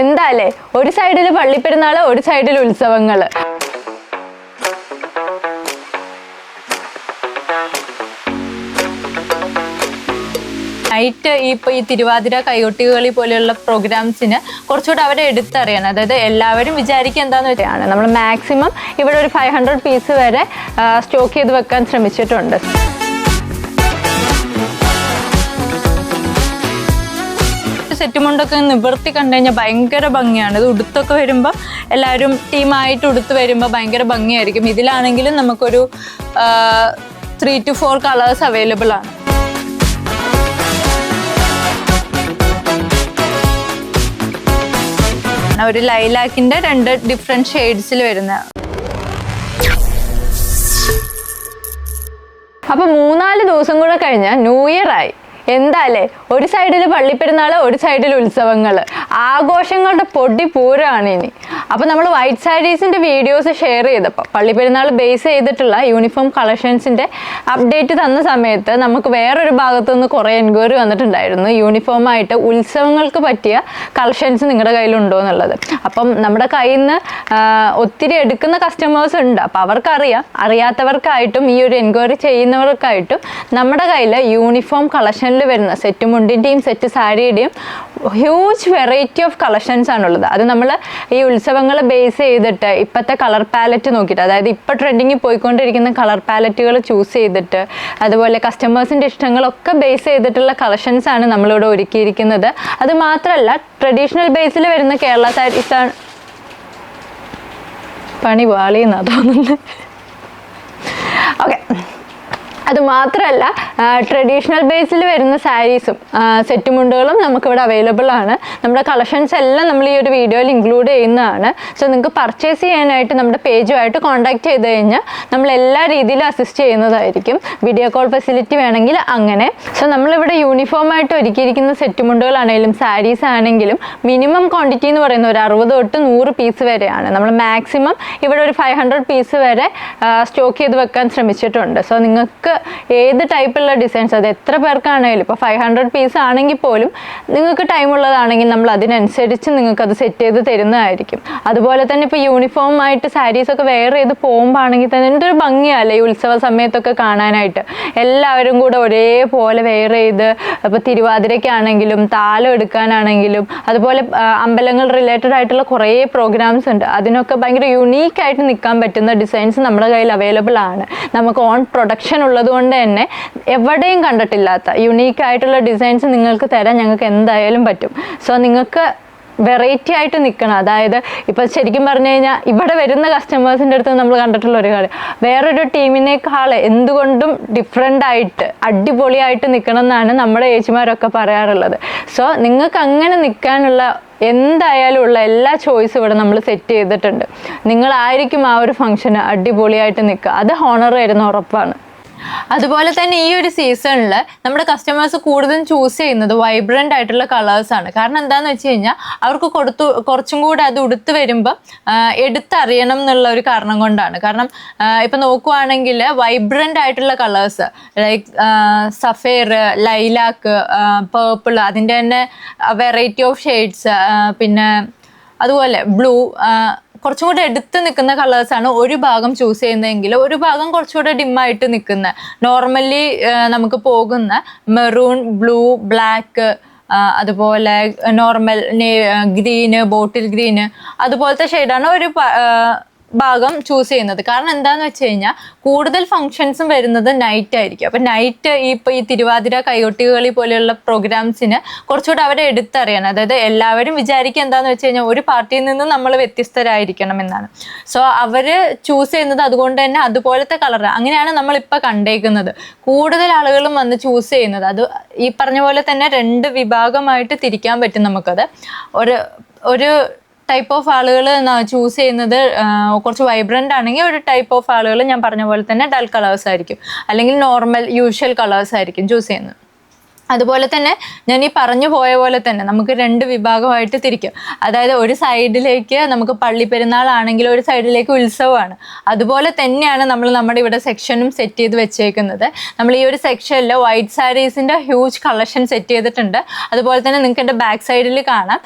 എന്താല്ലേ? ഒരു സൈഡിൽ പള്ളിപ്പെരുന്നാൾ ഒരു സൈഡിൽ ഉത്സവങ്ങൾ. നൈറ്റ് ഈ ഇപ്പോൾ ഈ തിരുവാതിര കൈകൊട്ടികളി പോലെയുള്ള പ്രോഗ്രാംസിന് കുറച്ചുകൂടെ അവരെ എടുത്തറിയണം. അതായത് എല്ലാവരും വിചാരിക്കുക എന്താന്ന് വെച്ചാണ് നമ്മൾ മാക്സിമം ഇവിടെ ഒരു ഫൈവ് ഹൺഡ്രഡ് പീസ് വരെ സ്റ്റോക്ക് ചെയ്ത് വെക്കാൻ ശ്രമിച്ചിട്ടുണ്ട്. സെറ്റ് മുണ്ടൊക്കെ നിവർത്തി കണ്ടു കഴിഞ്ഞാൽ ഭയങ്കര ഭംഗിയാണ്. ഇത് ഉടുത്തൊക്കെ വരുമ്പോൾ എല്ലാവരും ടീമായിട്ട് ഉടുത്ത് വരുമ്പോൾ ഭയങ്കര ഭംഗിയായിരിക്കും. ഇതിലാണെങ്കിലും നമുക്കൊരു three to four colours available ആണ്. ഒരു ലൈലാക്കിന്റെ രണ്ട് ഡിഫറെന്റ് ഷെയ്ഡ്സിൽ വരുന്ന. അപ്പൊ മൂന്നാൽ ദിവസം കൂടെ കഴിഞ്ഞ ന്യൂ ഇയർ ആയി. എന്താല്ലേ ഒരു സൈഡിൽ പള്ളിപ്പെരുന്നാൾ ഒരു സൈഡിൽ ഉത്സവങ്ങൾ ആഘോഷങ്ങളുടെ പൊടി പൂരമാണ് ഇനി. അപ്പോൾ നമ്മൾ വൈറ്റ് സാരീസിന്റെ വീഡിയോസ് ഷെയർ ചെയ്തപ്പോൾ പള്ളിപ്പെരുന്നാൾ ബേസ് ചെയ്തിട്ടുള്ള യൂണിഫോം കളക്ഷൻസിന്റെ അപ്ഡേറ്റ് തന്ന സമയത്ത് നമുക്ക് വേറൊരു ഭാഗത്തു നിന്ന് കുറേ എൻക്വയറി വന്നിട്ടുണ്ടായിരുന്നു. യൂണിഫോമായിട്ട് ഉത്സവങ്ങൾക്ക് പറ്റിയ കളക്ഷൻസ് നിങ്ങളുടെ കയ്യിലുണ്ടോ എന്നുള്ളത്. അപ്പം നമ്മുടെ കയ്യിൽ നിന്ന് ഒത്തിരി എടുക്കുന്ന കസ്റ്റമേഴ്സ് ഉണ്ട്. അപ്പോൾ അവർക്കറിയാം. അറിയാത്തവർക്കായിട്ടും ഈ ഒരു എൻക്വയറി ചെയ്യുന്നവർക്കായിട്ടും നമ്മുടെ കയ്യിൽ യൂണിഫോം കളക്ഷനിൽ വരുന്ന സെറ്റ് മുണ്ടിന്റെയും സെറ്റ് സാരിയുടെയും ഹ്യൂജ് വെറൈറ്റി ഓഫ് കളക്ഷൻസ് ആണുള്ളത്. അത് നമ്മൾ ഈ ഉത്സവങ്ങൾ ബേസ് ചെയ്തിട്ട് ഇപ്പോഴത്തെ കളർ പാലറ്റ് നോക്കിയിട്ട് അതായത് ഇപ്പോൾ ട്രെൻഡിങ്ങിൽ പോയിക്കൊണ്ടിരിക്കുന്ന കളർ പാലറ്റുകൾ ചൂസ് ചെയ്തിട്ട് അതുപോലെ കസ്റ്റമേഴ്സിന്റെ ഇഷ്ടങ്ങളൊക്കെ ബേസ് ചെയ്തിട്ടുള്ള കളക്ഷൻസ് ആണ് നമ്മളിവിടെ ഒരുക്കിയിരിക്കുന്നത്. അത് മാത്രമല്ല ട്രഡീഷണൽ ബേസിൽ വരുന്ന കേരള സാരീസ് ആണ് പണി വാളിയെന്നാണ് തോന്നുന്നത് ഓക്കെ അത് മാത്രമല്ല ട്രഡീഷണൽ ബേസിൽ വരുന്ന സാരീസും സെറ്റ് മുണ്ടുകളും നമുക്കിവിടെ അവൈലബിൾ ആണ്. നമ്മുടെ കളക്ഷൻസ് എല്ലാം നമ്മൾ ഈ ഒരു വീഡിയോയിൽ ഇൻക്ലൂഡ് ചെയ്യുന്നതാണ്. സോ നിങ്ങൾക്ക് പർച്ചേസ് ചെയ്യാനായിട്ട് നമ്മുടെ പേജുമായിട്ട് കോൺടാക്ട് ചെയ്ത് കഴിഞ്ഞാൽ നമ്മൾ എല്ലാ രീതിയിലും അസിസ്റ്റ് ചെയ്യുന്നതായിരിക്കും. വീഡിയോ കോൾ ഫെസിലിറ്റി വേണമെങ്കിൽ അങ്ങനെ. സോ നമ്മളിവിടെ യൂണിഫോം ആയിട്ട് ഒരുക്കിയിരിക്കുന്ന സെറ്റ് മുണ്ടുകളാണെങ്കിലും സാരീസ് ആണെങ്കിലും മിനിമം ക്വാണ്ടിറ്റി എന്ന് പറയുന്ന ഒരു അറുപത് തൊട്ട് നൂറ് പീസ് വരെയാണ്. നമ്മൾ മാക്സിമം ഇവിടെ ഒരു ഫൈവ് ഹൺഡ്രഡ് പീസ് വരെ സ്റ്റോക്ക് ചെയ്ത് വെക്കാൻ ശ്രമിച്ചിട്ടുണ്ട്. സോ നിങ്ങൾക്ക് ഏത് ടൈപ്പുള്ള ഡിസൈൻസ് അത് എത്ര പേർക്കാണെങ്കിലും ഇപ്പോൾ ഫൈവ് ഹൺഡ്രഡ് പീസ് ആണെങ്കിൽ പോലും നിങ്ങൾക്ക് ടൈം ഉള്ളതാണെങ്കിൽ നമ്മൾ അതിനനുസരിച്ച് നിങ്ങൾക്ക് അത് സെറ്റ് ചെയ്ത് തരുന്നതായിരിക്കും. അതുപോലെ തന്നെ ഇപ്പോൾ യൂണിഫോം ആയിട്ട് സാരീസ് ഒക്കെ വെയർ ചെയ്ത് പോകുമ്പോഴാണെങ്കിൽ തന്നെ എന്റെ ഒരു ഭംഗിയല്ലേ ഈ ഉത്സവ സമയത്തൊക്കെ കാണാനായിട്ട്. എല്ലാവരും കൂടെ ഒരേപോലെ വെയർ ചെയ്ത് ഇപ്പോൾ തിരുവാതിരയ്ക്കാണെങ്കിലും താലം എടുക്കാനാണെങ്കിലും അതുപോലെ അമ്പലങ്ങൾ റിലേറ്റഡ് ആയിട്ടുള്ള കുറേ പ്രോഗ്രാംസ് ഉണ്ട്. അതിനൊക്കെ ഭയങ്കര യുണീക്കായിട്ട് നിൽക്കാൻ പറ്റുന്ന ഡിസൈൻസ് നമ്മുടെ കയ്യിൽ അവൈലബിൾ ആണ്. നമുക്ക് ഓൺ പ്രൊഡക്ഷൻ ഉള്ളത് കൊണ്ട് തന്നെ എവിടെയും കണ്ടിട്ടില്ലാത്ത യുണീക്ക് ആയിട്ടുള്ള ഡിസൈൻസ് നിങ്ങൾക്ക് തരാൻ ഞങ്ങൾക്ക് എന്തായാലും പറ്റും. സോ നിങ്ങൾക്ക് വെറൈറ്റി ആയിട്ട് നിൽക്കണം. അതായത് ഇപ്പം ശരിക്കും പറഞ്ഞു കഴിഞ്ഞാൽ ഇവിടെ വരുന്ന കസ്റ്റമേഴ്സിന്റെ അടുത്ത് നമ്മൾ കണ്ടിട്ടുള്ള ഒരു കാര്യം. വേറൊരു ടീമിനേക്കാൾ എന്തുകൊണ്ടും ഡിഫറെന്റ് ആയിട്ട് അടിപൊളിയായിട്ട് നിൽക്കണം എന്നാണ് നമ്മുടെ ചേച്ചിമാരൊക്കെ പറയാറുള്ളത്. സോ നിങ്ങൾക്ക് അങ്ങനെ നിൽക്കാനുള്ള എന്തായാലും ഉള്ള എല്ലാ ചോയ്സും ഇവിടെ നമ്മൾ സെറ്റ് ചെയ്തിട്ടുണ്ട്. നിങ്ങളായിരിക്കും ആ ഒരു ഫംഗ്ഷന് അടിപൊളിയായിട്ട് നിൽക്കുക. അത് ഹോണർ വരുന്ന ഉറപ്പാണ്. അതുപോലെ തന്നെ ഈ ഒരു സീസണിൽ നമ്മുടെ കസ്റ്റമേഴ്സ് കൂടുതലും ചൂസ് ചെയ്യുന്നത് വൈബ്രന്റ് ആയിട്ടുള്ള കളേഴ്സാണ് കാരണം എന്താണെന്ന് വെച്ച് കഴിഞ്ഞാൽ അവർക്ക് കൊടുത്തു കുറച്ചും കൂടെ അത് ഉടുത്ത് വരുമ്പോൾ എടുത്തറിയണം എന്നുള്ള ഒരു കാരണം കൊണ്ടാണ്. കാരണം ഇപ്പം നോക്കുവാണെങ്കിൽ വൈബ്രന്റ് ആയിട്ടുള്ള colours like sapphire lilac purple അതിന്റെ തന്നെ വെറൈറ്റി ഓഫ് ഷെയ്ഡ്സ് പിന്നെ അതുപോലെ ബ്ലൂ കുറച്ചും കൂടെ എടുത്ത് നിൽക്കുന്ന ആണ് ഒരു ഭാഗം ചൂസ് ചെയ്യുന്നതെങ്കിൽ ഒരു ഭാഗം കുറച്ചുകൂടെ ഡിമ്മായിട്ട് നിൽക്കുന്ന. നോർമലി നമുക്ക് പോകുന്ന മെറൂൺ ബ്ലൂ ബ്ലാക്ക് അതുപോലെ നോർമൽ ഗ്രീന് ബോട്ടിൽ ഗ്രീന് അതുപോലത്തെ ഷെയ്ഡാണ് ഒരു ഭാഗം ചൂസ് ചെയ്യുന്നത്. കാരണം എന്താന്ന് വെച്ച് കഴിഞ്ഞാൽ കൂടുതൽ ഫങ്ഷൻസും വരുന്നത് നൈറ്റ് ആയിരിക്കും. അപ്പം നൈറ്റ് ഈ ഇപ്പോൾ ഈ തിരുവാതിര കൈകൊട്ടികളി പോലെയുള്ള പ്രോഗ്രാംസിന് കുറച്ചുകൂടെ അവരെ എടുത്തറിയണം. അതായത് എല്ലാവരും വിചാരിക്കുക എന്താന്ന് വെച്ച് കഴിഞ്ഞാൽ ഒരു പാർട്ടിയിൽ നിന്ന് നമ്മൾ വ്യത്യസ്തരായിരിക്കണം എന്നാണ്. സോ അവർ ചൂസ് ചെയ്യുന്നത് അതുകൊണ്ട് തന്നെ അതുപോലത്തെ കളർ അങ്ങനെയാണ് നമ്മളിപ്പോൾ കണ്ടേക്കുന്നത്. കൂടുതൽ ആളുകളും വന്ന് ചൂസ് ചെയ്യുന്നത്. അത് ഈ പറഞ്ഞ പോലെ തന്നെ രണ്ട് വിഭാഗമായിട്ട് തിരിക്കാൻ പറ്റും നമുക്കത്. ഒരു ഒരു ടൈപ്പ് ഓഫ് ആളുകൾ ചൂസ് ചെയ്യുന്നത് കുറച്ച് വൈബ്രന്റ് ആണെങ്കിൽ ഒരു ടൈപ്പ് ഓഫ് ആളുകൾ ഞാൻ പറഞ്ഞ പോലെ തന്നെ ഡൽ കളേഴ്സ് ആയിരിക്കും. അല്ലെങ്കിൽ നോർമൽ യൂഷ്വൽ കളേഴ്സ് ആയിരിക്കും ചൂസ് ചെയ്യുന്നത്. അതുപോലെ തന്നെ ഞാൻ ഈ പറഞ്ഞു പോയ പോലെ തന്നെ നമുക്ക് രണ്ട് വിഭാഗമായിട്ട് തിരിക്കും. അതായത് ഒരു സൈഡിലേക്ക് നമുക്ക് പള്ളി പെരുന്നാളാണെങ്കിൽ ഒരു സൈഡിലേക്ക് ഉത്സവമാണ്. അതുപോലെ തന്നെയാണ് നമ്മൾ നമ്മുടെ ഇവിടെ സെക്ഷനും സെറ്റ് ചെയ്ത് വെച്ചേക്കുന്നത്. നമ്മൾ ഈ ഒരു സെക്ഷനിൽ വൈറ്റ് സാരീസിന്റെ ഹ്യൂജ് കളക്ഷൻ സെറ്റ് ചെയ്തിട്ടുണ്ട്. അതുപോലെ തന്നെ നിങ്ങൾക്ക് എന്റെ ബാക്ക് സൈഡിൽ കാണാം.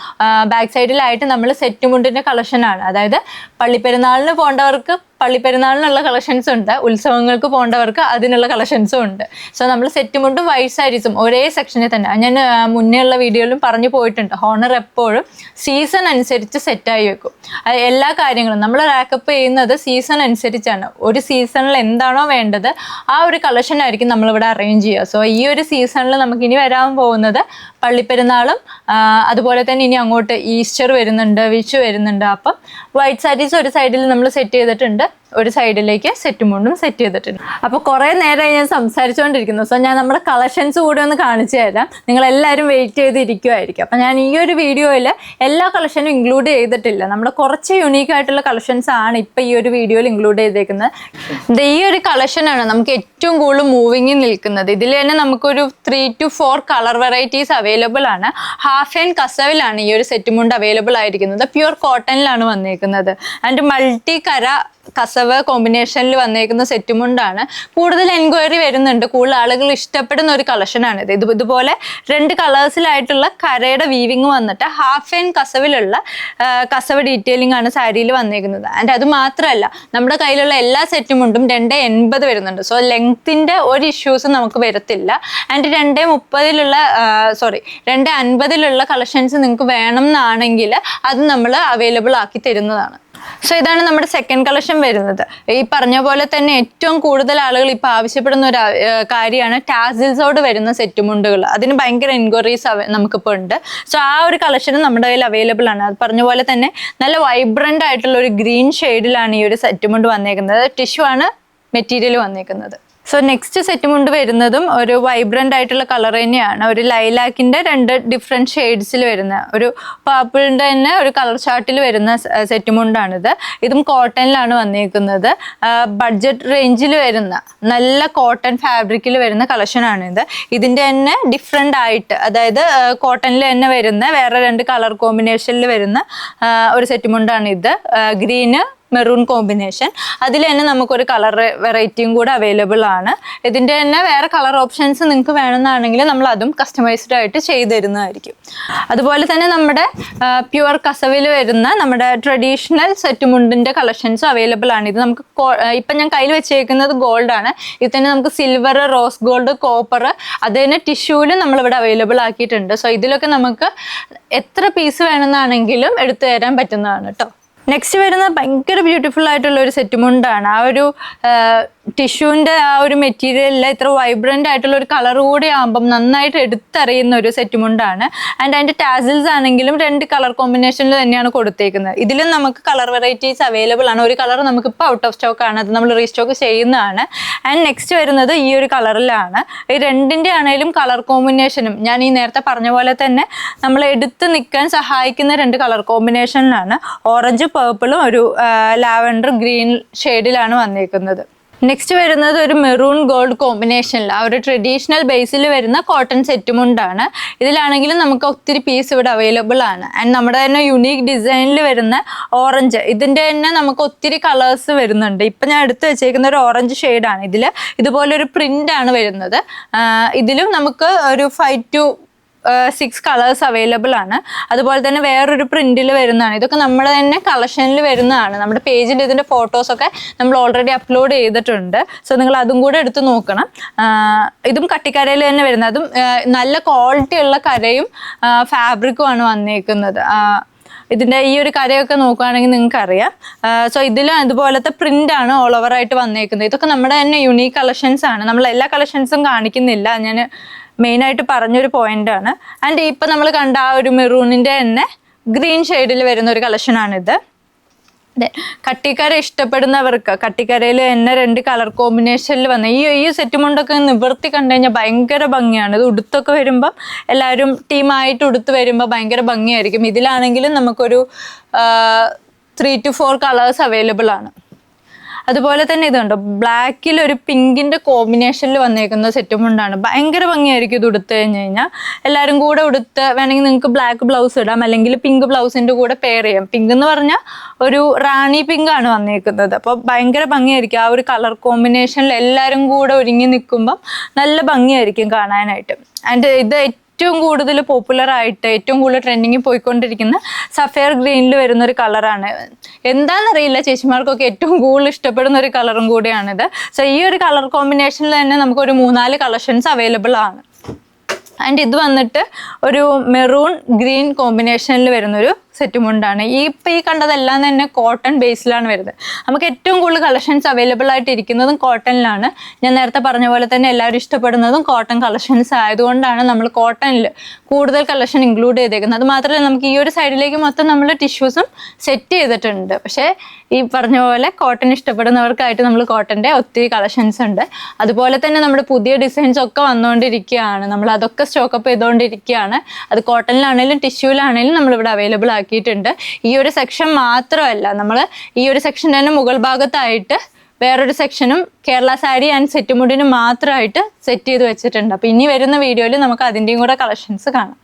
ബാക്ക് സൈഡിലായിട്ട് നമ്മൾ സെറ്റ് മുണ്ടിന്റെ കളക്ഷനാണ് അതായത് പള്ളിപ്പെരുന്നാളിന് പോകേണ്ടവർക്ക് പള്ളിപ്പെരുന്നാളിനുള്ള കളക്ഷൻസ് ഉണ്ട്. ഉത്സവങ്ങൾക്ക് പോകേണ്ടവർക്ക് അതിനുള്ള കളക്ഷൻസും ഉണ്ട്. സോ നമ്മൾ സെറ്റ് മുണ്ടും വൈറ്റ് സാരീസും ഒരേ സെക്ഷനിൽ തന്നെ. ഞാൻ മുന്നേ ഉള്ള വീഡിയോയിലും പറഞ്ഞു പോയിട്ടുണ്ട്. ഹോണർ എപ്പോഴും സീസൺ അനുസരിച്ച് സെറ്റായി വെക്കും. എല്ലാ കാര്യങ്ങളും. നമ്മൾ റാക്കപ്പ് ചെയ്യുന്നത് സീസൺ അനുസരിച്ചാണ്. ഒരു സീസണിൽ എന്താണോ വേണ്ടത് ആ ഒരു കളക്ഷൻ ആയിരിക്കും നമ്മളിവിടെ അറേഞ്ച് ചെയ്യുക. സോ ഈ ഒരു സീസണിൽ നമുക്ക് ഇനി വരാൻ പോകുന്നത് പള്ളിപ്പെരുന്നാളും അതുപോലെ തന്നെ ഇനി അങ്ങോട്ട് ഈസ്റ്റർ വരുന്നുണ്ട് വിഷു വരുന്നുണ്ട്. അപ്പം വൈറ്റ് സാരീസ് ഒരു സൈഡിൽ നമ്മൾ സെറ്റ് ചെയ്തിട്ടുണ്ട്. ഒരു സൈഡിലേക്ക് സെറ്റ് മുണ്ടും സെറ്റ് ചെയ്തിട്ടുണ്ട്. അപ്പോൾ കുറേ നേരമായി ഞാൻ സംസാരിച്ചുകൊണ്ടിരിക്കുന്നു സോ ഞാൻ നമ്മുടെ കളക്ഷൻസ് കൂടെ ഒന്ന് കാണിച്ചു തരാം. നിങ്ങൾ എല്ലാവരും വെയിറ്റ് ചെയ്തിരിക്കുമായിരിക്കും അപ്പോൾ ഞാൻ ഈ ഒരു വീഡിയോയിൽ എല്ലാ കളക്ഷനും ഇൻക്ലൂഡ് ചെയ്തിട്ടില്ല. നമ്മുടെ കുറച്ച് യുണീക്ക് ആയിട്ടുള്ള കളക്ഷൻസ് ആണ് ഇപ്പോൾ ഈ ഒരു വീഡിയോയിൽ ഇൻക്ലൂഡ് ചെയ്തേക്കുന്നത്. ഈ ഒരു കളക്ഷനാണ് നമുക്ക് ഏറ്റവും കൂടുതൽ മൂവിങ്ങിൽ നിൽക്കുന്നത്. ഇതിൽ തന്നെ നമുക്കൊരു three to four colour varieties available ആണ്. ഹാഫ് ആൻഡ് കസവിലാണ് ഈ ഒരു സെറ്റ് മുണ്ട് അവൈലബിൾ ആയിരിക്കുന്നത്. പ്യുർ കോട്ടണിലാണ് വന്നേക്കുന്നത്. ആൻഡ് മൾട്ടി കര കസവ് കോമ്പിനേഷനിൽ വന്നേക്കുന്ന സെറ്റ് മുണ്ടാണ് കൂടുതൽ എൻക്വയറി വരുന്നുണ്ട്. കൂടുതൽ ആളുകൾ ഇഷ്ടപ്പെടുന്ന ഒരു കളക്ഷനാണ് ഇത്. ഇത് ഇതുപോലെ രണ്ട് കളേഴ്സിലായിട്ടുള്ള കരയുടെ വീവിങ് വന്നിട്ട് ഹാഫ് ആൻഡ് കസവിലുള്ള കസവ് ഡീറ്റെയിലിംഗ് ആണ് സാരിയിൽ വന്നേക്കുന്നത്. ആൻഡ് അത് മാത്രമല്ല നമ്മുടെ കയ്യിലുള്ള എല്ലാ സെറ്റും മുണ്ടും രണ്ട് എൺപത് വരുന്നുണ്ട്. സോ ലെങ്ത്തിന്റെ ഒരു ഇഷ്യൂസ് നമുക്ക് വരത്തില്ല. ആൻഡ് രണ്ട് മുപ്പതിലുള്ള സോറി രണ്ട് അൻപതിലുള്ള കളക്ഷൻസ് നിങ്ങൾക്ക് വേണം എന്നാണെങ്കിൽ അത് നമ്മൾ അവൈലബിൾ ആക്കി തരുന്നതാണ്. സോ ഇതാണ് നമ്മുടെ സെക്കൻഡ് കളക്ഷൻ വരുന്നത്. ഈ പറഞ്ഞ പോലെ തന്നെ ഏറ്റവും കൂടുതൽ ആളുകൾ ഇപ്പോൾ ആവശ്യപ്പെടുന്ന ഒരു കാര്യമാണ് ടാസിൽസോട് വരുന്ന സെറ്റ് മുണ്ടുകൾ. അതിന് ഭയങ്കര എൻക്വയറീസ് നമുക്കിപ്പോൾ ഉണ്ട്. സോ ആ ഒരു കളക്ഷൻ നമ്മുടെ കയ്യിൽ അവൈലബിൾ ആണ്. അത് പറഞ്ഞ പോലെ തന്നെ നല്ല വൈബ്രന്റ് ആയിട്ടുള്ള ഒരു ഗ്രീൻ ഷെയ്ഡിലാണ് ഈ ഒരു സെറ്റ് മുണ്ട് വന്നേക്കുന്നത്. ടിഷ്യൂ ആണ് മെറ്റീരിയൽ വന്നേക്കുന്നത്. സോ നെക്സ്റ്റ് സെറ്റ് മുണ്ട് വരുന്നതും ഒരു വൈബ്രന്റ് ആയിട്ടുള്ള കളർ തന്നെയാണ്. ഒരു ലൈലാക്കിന്റെ രണ്ട് ഡിഫറെന്റ് ഷെയ്ഡ്സിൽ വരുന്ന ഒരു പർപ്പിളിന്റെ തന്നെ ഒരു കളർ ചാർട്ടിൽ വരുന്ന സെറ്റ് മുണ്ടാണിത്. ഇതും കോട്ടണിലാണ് വന്നിരിക്കുന്നത് ബഡ്ജറ്റ് റേഞ്ചിൽ വരുന്ന നല്ല കോട്ടൺ ഫാബ്രിക്കിൽ വരുന്ന കളക്ഷനാണിത് ഇതിന്റെ തന്നെ ഡിഫറെന്റ് ആയിട്ട് അതായത് കോട്ടണിൽ തന്നെ വരുന്ന വേറെ രണ്ട് കളർ കോമ്പിനേഷനിൽ വരുന്ന ഒരു സെറ്റ് മുണ്ടാണ് ഇത് ഗ്രീന് മെറൂൺ കോമ്പിനേഷൻ അതിൽ തന്നെ നമുക്കൊരു കളർ വെറൈറ്റിയും കൂടെ അവൈലബിൾ ആണ്. ഇതിന്റെ തന്നെ വേറെ കളർ ഓപ്ഷൻസ് നിങ്ങൾക്ക് വേണമെന്നാണെങ്കിൽ നമ്മൾ അതും കസ്റ്റമൈസ്ഡ് ആയിട്ട് ചെയ്തു തരുന്നതായിരിക്കും. അതുപോലെ തന്നെ നമ്മുടെ പ്യുവർ കസവിൽ വരുന്ന നമ്മുടെ ട്രഡീഷണൽ സെറ്റ് മുണ്ടിന്റെ കളക്ഷൻസ് അവൈലബിൾ ആണ്. ഇത് നമുക്ക് ഇപ്പം ഞാൻ കയ്യിൽ വെച്ചേക്കുന്നത് ഗോൾഡ് ആണ്. ഇത് തന്നെ നമുക്ക് സിൽവർ റോസ് ഗോൾഡ് കോപ്പർ അത് തന്നെ ടിഷ്യൂവിൽ നമ്മളിവിടെ അവൈലബിൾ ആക്കിയിട്ടുണ്ട്. സോ ഇതിലൊക്കെ നമുക്ക് എത്ര പീസ് വേണമെന്നാണെങ്കിലും എടുത്തു തരാൻ പറ്റുന്നതാണ് കേട്ടോ നെക്സ്റ്റ് വരുന്ന ഭയങ്കര ബ്യൂട്ടിഫുൾ ആയിട്ടുള്ള ഒരു സെറ്റ് മുണ്ടാണ്. ആ ഒരു ടിഷ്യൂവിന്റെ ആ ഒരു മെറ്റീരിയലിൽ ഇത്ര വൈബ്രന്റ് ആയിട്ടുള്ള ഒരു കളർ കൂടി ആകുമ്പം നന്നായിട്ട് എടുത്തറിയുന്ന ഒരു സെറ്റ് മുണ്ടാണ്. ആൻഡ് അതിന്റെ ടാസിൽസ് ആണെങ്കിലും രണ്ട് കളർ കോമ്പിനേഷനിൽ തന്നെയാണ് കൊടുത്തേക്കുന്നത്. ഇതിലും നമുക്ക് കളർ വെറൈറ്റീസ് അവൈലബിൾ ആണ്. ഒരു കളർ നമുക്ക് ഇപ്പോൾ ഔട്ട് ഓഫ് സ്റ്റോക്ക് ആണ്. അത് നമ്മൾ റീസ്റ്റോക്ക് ചെയ്യുന്നതാണ്. ആൻഡ് നെക്സ്റ്റ് വരുന്നത് ഈ ഒരു കളറിലാണ് ഈ രണ്ടിന്റെ ആണെങ്കിലും കളർ കോമ്പിനേഷനും ഞാൻ ഈ നേരത്തെ പറഞ്ഞ പോലെ തന്നെ നമ്മൾ എടുത്ത് നിൽക്കാൻ സഹായിക്കുന്ന രണ്ട് കളർ കോമ്പിനേഷനിലാണ് ഓറഞ്ച് പേർപ്പിളും ഒരു ലാവൻഡർ ഗ്രീൻ ഷെയ്ഡിലാണ് വന്നിരിക്കുന്നത് നെക്സ്റ്റ് വരുന്നത് ഒരു മെറൂൺ ഗോൾഡ് കോമ്പിനേഷനിൽ ആ ഒരു ട്രഡീഷണൽ ബേസിൽ വരുന്ന കോട്ടൺ സെറ്റ് മുണ്ടാണ് ഇതിലാണെങ്കിലും നമുക്ക് ഒത്തിരി പീസ് ഇവിടെ അവൈലബിൾ ആണ്. ആൻഡ് നമ്മുടെ തന്നെ യുണീക്ക് ഡിസൈനിൽ വരുന്ന ഓറഞ്ച് ഇതിന്റെ തന്നെ നമുക്ക് ഒത്തിരി കളേഴ്സ് വരുന്നുണ്ട്. ഇപ്പം ഞാൻ എടുത്തു വെച്ചേക്കുന്ന ഒരു ഓറഞ്ച് ഷെയ്ഡാണ് ഇതിൽ ഇതുപോലൊരു പ്രിന്റ് ആണ് വരുന്നത്. ഇതിലും നമുക്ക് ഒരു five to six colours available ആണ്. അതുപോലെ തന്നെ വേറൊരു പ്രിന്റിൽ വരുന്നതാണ്. ഇതൊക്കെ നമ്മുടെ തന്നെ കളക്ഷനിൽ വരുന്നതാണ്. നമ്മുടെ പേജിൽ ഇതിന്റെ ഫോട്ടോസൊക്കെ നമ്മൾ ഓൾറെഡി അപ്ലോഡ് ചെയ്തിട്ടുണ്ട്. സോ നിങ്ങൾ അതും കൂടെ എടുത്ത് നോക്കണം. ഇതും കട്ടിക്കരയിൽ തന്നെ വരുന്നത്. അതും നല്ല ക്വാളിറ്റി ഉള്ള കരയും ഫാബ്രിക്കുമാണ് വന്നേക്കുന്നത്. ഇതിന്റെ ഈ ഒരു കരയൊക്കെ നോക്കുകയാണെങ്കിൽ നിങ്ങൾക്ക് അറിയാം സോ ഇതിലും അതുപോലത്തെ പ്രിന്റ് ആണ് ഓൾ ഓവർ ആയിട്ട് വന്നേക്കുന്നത്. ഇതൊക്കെ നമ്മുടെ തന്നെ യുണീക്ക് കളക്ഷൻസ് ആണ്. നമ്മൾ എല്ലാ കളക്ഷൻസും കാണിക്കുന്നില്ല. ഞാൻ മെയിനായിട്ട് പറഞ്ഞൊരു പോയിന്റ് ആണ്. ആൻഡ് ഇപ്പം നമ്മൾ കണ്ട ആ ഒരു മെറൂണിന്റെ തന്നെ ഗ്രീൻ ഷെയ്ഡിൽ വരുന്ന ഒരു കളക്ഷനാണിത് അതെ കട്ടിക്കര ഇഷ്ടപ്പെടുന്നവർക്ക് കട്ടിക്കരയിൽ തന്നെ രണ്ട് കളർ കോമ്പിനേഷനിൽ വന്ന ഈ ഈ സെറ്റ് മുണ്ടൊക്കെ നിവർത്തി കണ്ടു കഴിഞ്ഞാൽ ഭയങ്കര ഭംഗിയാണ്. ഇത് ഉടുത്തൊക്കെ വരുമ്പം എല്ലാവരും ടീമായിട്ട് ഉടുത്ത് വരുമ്പോൾ ഭയങ്കര ഭംഗിയായിരിക്കും. ഇതിലാണെങ്കിലും നമുക്കൊരു three to four colours available ആണ്. അതുപോലെ തന്നെ ഇതുണ്ടോ? ബ്ലാക്കിൽ ഒരു പിങ്കിന്റെ കോമ്പിനേഷനിൽ വന്നേക്കുന്ന സെറ്റും മുണ്ടാണ് ഭയങ്കര ഭംഗിയായിരിക്കും ഇത് ഉടുത്തു കഴിഞ്ഞ് കഴിഞ്ഞാൽ എല്ലാവരും കൂടെ ഉടുത്ത് വേണമെങ്കിൽ നിങ്ങൾക്ക് ബ്ലാക്ക് ബ്ലൗസ് ഇടാം. അല്ലെങ്കിൽ പിങ്ക് ബ്ലൗസിന്റെ കൂടെ പെയർ ചെയ്യാം. പിങ്ക് എന്ന് പറഞ്ഞാൽ ഒരു റാണി പിങ്ക് ആണ് വന്നേക്കുന്നത്. അപ്പോൾ ഭയങ്കര ഭംഗിയായിരിക്കും. ആ ഒരു കളർ കോമ്പിനേഷനിൽ എല്ലാവരും കൂടെ ഒരുങ്ങി നിൽക്കുമ്പം നല്ല ഭംഗിയായിരിക്കും കാണാനായിട്ട്. ആൻഡ് ഇത് ഏറ്റവും കൂടുതൽ പോപ്പുലർ ആയിട്ട് ഏറ്റവും കൂടുതൽ ട്രെൻഡിങ്ങിൽ പോയിക്കൊണ്ടിരിക്കുന്ന സഫയർ ഗ്രീനിൽ വരുന്ന ഒരു കളറാണ് എന്താണെന്നറിയില്ല ചേച്ചിമാർക്കൊക്കെ ഏറ്റവും കൂടുതൽ ഇഷ്ടപ്പെടുന്ന ഒരു കളറും കൂടിയാണിത്. സോ ഈ ഒരു കളർ കോമ്പിനേഷനിൽ തന്നെ നമുക്ക് ഒരു മൂന്നാൽ കളക്ഷൻസ് അവൈലബിൾ ആണ്. ആൻഡ് ഇത് വന്നിട്ട് ഒരു മെറൂൺ ഗ്രീൻ കോമ്പിനേഷനിൽ വരുന്നൊരു സെറ്റ് മുണ്ടാണ് ഈ ഇപ്പം ഈ കണ്ടതെല്ലാം തന്നെ കോട്ടൺ ബേസിലാണ് വരുന്നത്. നമുക്ക് ഏറ്റവും കൂടുതൽ കളക്ഷൻസ് അവൈലബിൾ ആയിട്ട് ഇരിക്കുന്നതും കോട്ടണിലാണ് ഞാൻ നേരത്തെ പറഞ്ഞ പോലെ തന്നെ എല്ലാവരും ഇഷ്ടപ്പെടുന്നതും കോട്ടൺ കളക്ഷൻസ് ആയതുകൊണ്ടാണ് നമ്മൾ കോട്ടണിൽ കൂടുതൽ കളക്ഷൻ ഇൻക്ലൂഡ് ചെയ്തേക്കുന്നത്. അത് മാത്രമല്ല നമുക്ക് ഈ ഒരു സൈഡിലേക്ക് മൊത്തം നമ്മൾ ടിഷ്യൂസും സെറ്റ് ചെയ്തിട്ടുണ്ട്. പക്ഷേ ഈ പറഞ്ഞ പോലെ കോട്ടൺ ഇഷ്ടപ്പെടുന്നവർക്കായിട്ട് നമ്മൾ കോട്ടന്റെ ഒത്തിരി കളക്ഷൻസ് ഉണ്ട്. അതുപോലെ തന്നെ നമ്മുടെ പുതിയ ഡിസൈൻസ് ഒക്കെ വന്നുകൊണ്ടിരിക്കുകയാണ്. നമ്മൾ അതൊക്കെ സ്റ്റോക്കപ്പ് ചെയ്തുകൊണ്ടിരിക്കുകയാണ്. അത് കോട്ടണിലാണെങ്കിലും ടിഷ്യൂലാണെങ്കിലും നമ്മളിവിടെ അവൈലബിൾ ആക്കിയിട്ടുണ്ട് ഈ ഒരു സെക്ഷൻ മാത്രമല്ല നമ്മൾ ഈ ഒരു സെക്ഷൻ തന്നെ മുകൾ ഭാഗത്തായിട്ട് വേറൊരു സെക്ഷനും കേരള സാരി ആൻഡ് സെറ്റുമുടിനും മാത്രമായിട്ട് സെറ്റ് ചെയ്ത് വെച്ചിട്ടുണ്ട്. അപ്പം ഇനി വരുന്ന വീഡിയോയിൽ നമുക്ക് അതിന്റെയും കൂടെ കളക്ഷൻസ് കാണാം.